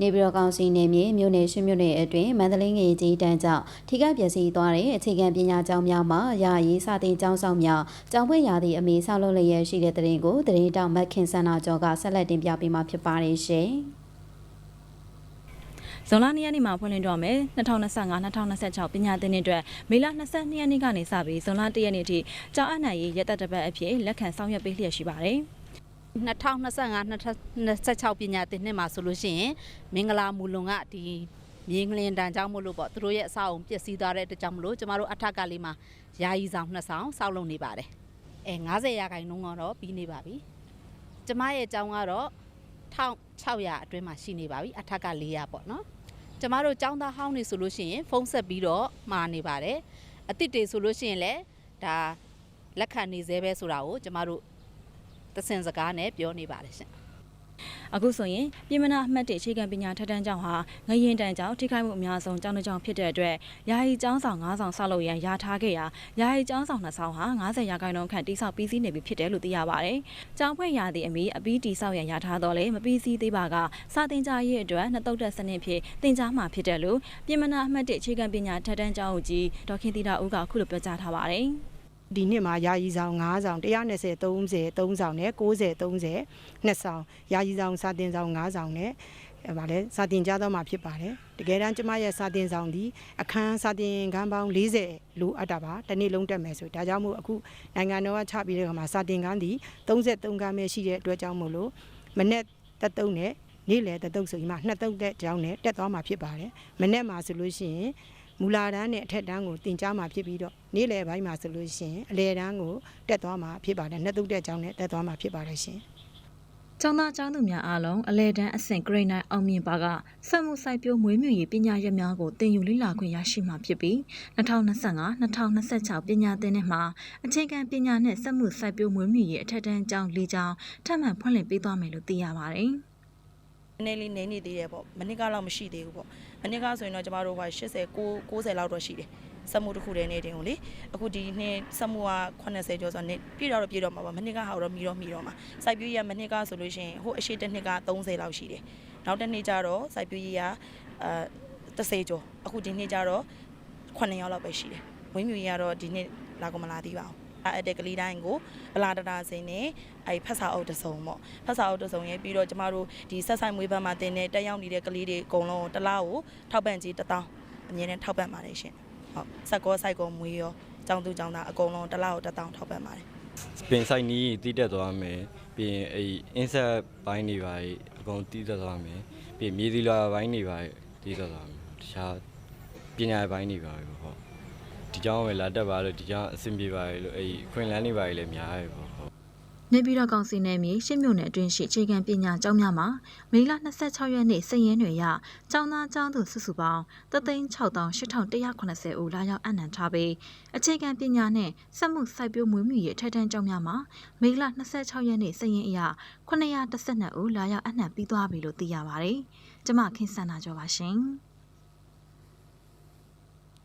နေပြည်တော်ကောင်စီနယ်မြေမြို့နယ်ရှင်းမြို့နယ်အတွင်းမန္တလေးငယ်ကြီးတန်းကြောင့်ထိခိုက်ပျက်စီးသွားတဲ့အခြေခံပညာကျောင်းများမှာယာယီစာသင်ကျောင်းဆောင်များကျောင်းဖွင့်ရာသည့်အမေဆောက်လုပ်လျက်ရှိတဲ့တရင်ကိုတရင်တောင်မက်ခင်ဆန္ဒကျော်ကဆက်လက်တင်ပြပေးမှာဖြစ်ပါတယ်ရှင်။ဇွန်လ2ရက်နေ့မှာဖွင့်လှစ်တော့မယ်2025-2026ပညာသင်နှစ်အတွက်မေလ22ရက်နေ့ကနေစပြီးဇွန်လ1ရက်နေ့ထိကျောင်းအနှံရေးရက်သက်တစ်ပတ်အဖြစ်လက်ခံဆောင်ရွက်ပေးလျက်ရှိပါတယ် 2025-2026ပညာသင်နှစ်မှာဆိုလို့ရှိရင်မင်္ဂလာမူလွန်ကဒီမြေငလင်တန်ကြောင့်မို့လို့ပေါ့သူတို့ရဲ့အဆောက်အုံပျက်စီးသွားတဲ့အတွက်ကြောင့်မလို့ကျမတို့အထက်ကလေးမှာယာယီဆောင်နှစ်ဆောင်စောက်လုပ်နေပါတယ်အဲ90ရာခိုင်နှုန်းကတော့ပြီးနေပါပြီကျမရဲ့အကြောင်းကတော့1600အတွင်းမှာရှိနေပါပြီအထက်က400ပေါ့နော်ကျမတို့ចောင်းသားဟောင်းနေဆိုလို့ရှိရင်ဖုန်းဆက်ပြီးတော့မှာနေပါတယ်အစ်စ်တွေဆိုလို့ရှိရင်လည်းဒါလက်ခံနေသေးပဲဆိုတာကိုကျမတို့ သစင်စကားနဲ့ပြောနေပါတယ်ရှင်အခုဆိုရင်ပြည်မနာအမှတ်1အခြေခံပညာထက်တန်းကျောင်းဟာငရင်တန်းကျောင်းထိခိုက်မှုအများဆုံးကျောင်းတစ်ကျောင်းဖြစ်တဲ့အတွက်ယာယီကျောင်းဆောင်9ဆောင်ဆောက်လုပ်ရန်ယာထားခဲ့ရာယာယီကျောင်းဆောင်2ဆောင်ဟာ90ရာခိုင်နှုန်းခန့်တိစောက်ပြီးစီးနေပြီဖြစ်တယ်လို့သိရပါတယ်။ကျောင်းဖွဲ့ရာသည့်အမီအပီးတိစောက်ရန်ယာထားတော့လေမပြီးစီးသေးပါကစာတင်ကြားရေးအတွက်နှစ်တုတ်တက်စနစ်ဖြင့်တင်ကြားမှာဖြစ်တယ်လို့ပြည်မနာအမှတ်1အခြေခံပညာထက်တန်းကျောင်းဦးကြီးဒေါက်ခင်တီတာဦးကအခုလိုပြောကြားထားပါတယ်။ ဒီနှစ်မှာယာယီဆောင်9ဆောင်120 30 3ဆောင်နဲ့90 30နှစ်ဆောင်ယာယီဆောင်စာတင်ဆောင်9ဆောင်နဲ့အဲဗာလဲစာတင်ကြတော့မှာဖြစ်ပါတယ်တကယ်တမ်းကျမရဲ့စာတင်ဆောင်ဒီအခန်းစာတင်ခန်းပေါင်း40လိုအပ်တာပါတစ်နေ့လုံးတက်မယ်ဆိုဒါကြောင့်မို့အခုနိုင်ငံတော်ကချပြီးတဲ့ခါမှာစာတင်ခန်းဒီ33ခန်းပဲရှိတဲ့အတွက်ကြောင့်မို့လို့မနေ့တက်တုံးနဲ့နေ့လယ်တက်တုံးဆိုပြီးမှနှစ်တုံးတဲ့ကြောင်းနဲ့တက်သွားမှာဖြစ်ပါတယ်မနေ့မှာဆိုလို့ရှိရင် မူလာတန်းနဲ့အထက်တန်းကိုတင်ကြားမှာဖြစ်ပြီးတော့နေ့လယ်ပိုင်းမှာဆိုလို့ရှိရင်အလယ်တန်းကိုတက်သွားမှာဖြစ်ပါတယ်နှစ်တုံးတဲ့ကြောင်းနဲ့တက်သွားမှာဖြစ်ပါတယ်ရှင်ကျောင်းသားကျောင်းသူများအားလုံးအလဲတန်းအဆင့် grade 9အောင်မြင်ပါကစက်မှုစိုက်ပျိုးမွေးမြူရေးပညာရပ်များကိုသင်ယူလေ့လာခွင့်ရရှိမှာဖြစ်ပြီး2025-2026ပညာသင်နှစ်မှာအခြေခံပညာနဲ့စက်မှုစိုက်ပျိုးမွေးမြူရေးအထက်တန်းကျောင်း၄ကျောင်းထပ်မံဖွင့်လှစ်ပေးသွားမယ်လို့သိရပါတယ်။န ည်းနည်းလေးနေနေသေးတယ်ပေါ့မနစ်ကတော့မရှိသေးဘူးပေါ့မနစ်ကဆိုရင်တော့ကျမတို့ဟို80 90လောက်တော့ရှိတယ်စက်မှုတစ်ခုတည်းနေတင်ကိုလေအခုဒီနှစ်စက်မှုက80ကျော်ဆိုတော့ပြည့်တော့ပြည့်တော့မှာပါမနစ်ကဟာတော့မီတော့မီတော့မှာစိုက်ပျိုးရေးကမနစ်ကဆိုလို့ရှိရင်ဟိုအရှိတစ်နှစ်က30လောက်ရှိတယ်နောက်တစ်နှစ်ကျတော့စိုက်ပျိုးရေးကအာ30ကျော်အခုဒီနှစ်ကျတော့9ရောက်လောက်ပဲရှိတယ်ဝင်းမြူရေးကတော့ဒီနှစ်လာကမလာသေးပါဘူး အဲ့တဲ့ကလေးတိုင်းကိုဗလာတတာစင်းနဲ့အဲ့ဖက်စာအုပ်တစုံပေါ့ဖက်စာအုပ်တစုံရဲ့ပြီးတော့ကျမတို့ဒီဆက်ဆိုင်မွေးဘက်မှာတင်တဲ့တက်ရောက်နေတဲ့ကလေးတွေအကုန်လုံးတစ်လားကိုထောက်ပံ့ကြီး1000အမြဲတမ်းထောက်ပံ့ပါတယ်ရှင်ဟုတ်ဆက်ကောစိုက်ကောမွေးရောចောင်းသူចောင်းသားအကုန်လုံးတစ်လားကို1000ထောက်ပံ့ပါတယ်ပင်ဆိုင်နီးတီးတက်သွားမယ်ပြီးရင်အဲ့အင်းဆက်ပိုင်းတွေပါအကုန်တီးတက်သွားမယ်ပြီးရင်မြေသီလာပိုင်းတွေပါတီးတက်သွားမယ်တခြားပညာပိုင်းတွေပါပေါ့ ဒီကြောင်းပဲလာတက်ပါလို့ဒီကြောင်းအဆင်ပြေပါလို့အဲ့ခွင်လန်းတွေပါလည်းများရပေါ့ဟုတ်နေပြည်တော်ကောင်စီနယ်မြေရှစ်မြို့နယ်အတွင်းရှိအခြေခံပညာကျောင်းများမှာမေလ26ရက်နေ့စည်ရင်းတွေရကျောင်းသားကျောင်းသူစုစုပေါင်း368,180ဦးလာရောက်အနံထားပြီးအခြေခံပညာနဲ့စက်မှုစိုက်ပျိုးမွေးမြူရေးအထက်တန်းကျောင်းများမှာမေလ26ရက်နေ့စည်ရင်းအရ912ဦးလာရောက်အနံပြီးသွားပြီလို့သိရပါတယ်။ကျမခင်စန္ဒာကျော်ပါရှင်။